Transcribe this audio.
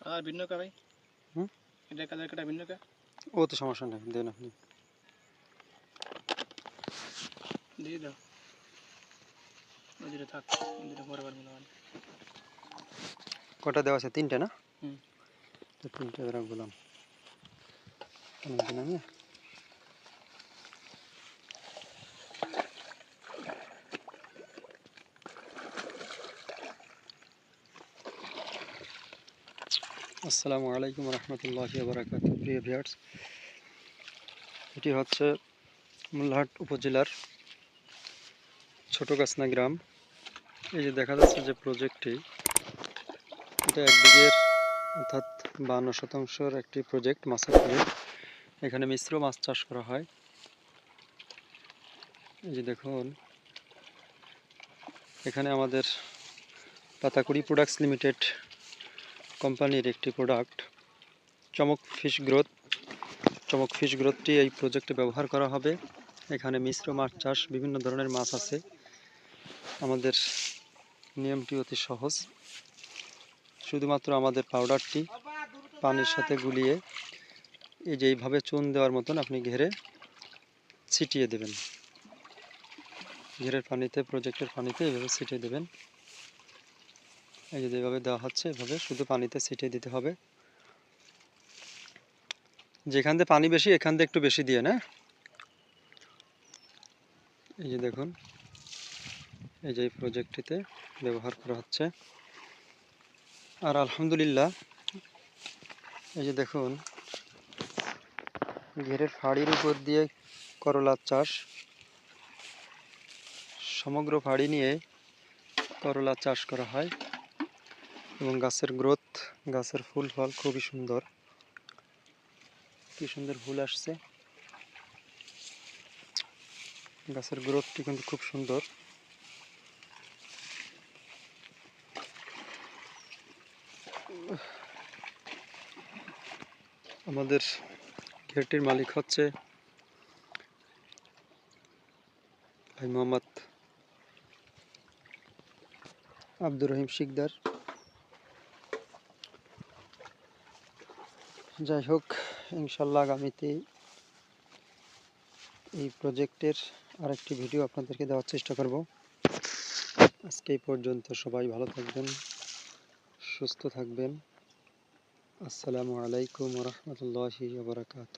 Colour ভিন্ন কা ভাই? হুম? এটা কালার কাটা ভিন্ন কা? ও তো সমস্যা নেই দেন আপনি। দিয়ে দাও। ওই থাক ওই যেটা পরে বার মনে। কটা দেওয়া আছে? তিনটে না? হুম। তো তিনটে রাখলাম আমি আসসালামু আলাইকুম রহমতুল্লাহি বারাকাত প্রিয় ভিউয়ার্স। এটি হচ্ছে মুল্লাহাট উপজেলার ছোট গাছনা গ্রাম। এই যে দেখা যাচ্ছে যে প্রজেক্টটি, এটা এক বিঘের, অর্থাৎ বান্ন শতাংশের একটি প্রজেক্ট, মাছের প্রজেক্ট। এখানে মিশ্র মাছ চাষ করা হয়। এই যে দেখুন, এখানে আমাদের পাতাকুড়ি প্রোডাক্টস লিমিটেড কোম্পানির একটি product Chamak fish growth Chamak fish গ্রোথটি এই প্রজেক্টে ব্যবহার করা হবে। এখানে মিশ্র মাছ চাষ, বিভিন্ন ধরনের মাছ আছে। আমাদের নিয়মটি অতি সহজ। শুধুমাত্র আমাদের পাউডারটি পানির সাথে গুলিয়ে এই যে এইভাবে চুন দেওয়ার মতন আপনি ঘেরে ছিটিয়ে দেবেন। ঘেরের পানিতে প্রজেক্টের পানিতে এইভাবে ছিটিয়ে দেবেন। এই যে যেভাবে দেওয়া হচ্ছে, এভাবে শুধু পানিতে ছিটিয়ে দিতে হবে। যেখান থেকে পানি বেশি, এখান থেকে একটু বেশি দিয়ে, না? এই যে দেখুন, এই যে এই প্রজেক্টটিতে ব্যবহার করা হচ্ছে। আর আলহামদুলিল্লাহ, এই যে দেখুন, ঘেরের ফাড়ির উপর দিয়ে করলার চাষ, সমগ্র ফাড়ি নিয়ে করলা চাষ করা হয়। এবং গাছের গ্রোথ গাছের ফুল ফল খুবই সুন্দর। কি সুন্দর ফুল আসছে। গাছের গ্রোথটি কিন্তু খুব সুন্দর। আমাদের ঘেরটির মালিক হচ্ছে ভাই মোহাম্মদ আব্দুর রহিম শিকদার। যাই হোক, ইনশাল্লাহ আগামীতে এই প্রজেক্টের আরেকটি ভিডিও আপনাদেরকে দেওয়ার চেষ্টা করব। আজকে এই পর্যন্ত সবাই ভালো থাকবেন, সুস্থ থাকবেন। আসসালামু আলাইকুম রহমতুল্লাহি বারকাত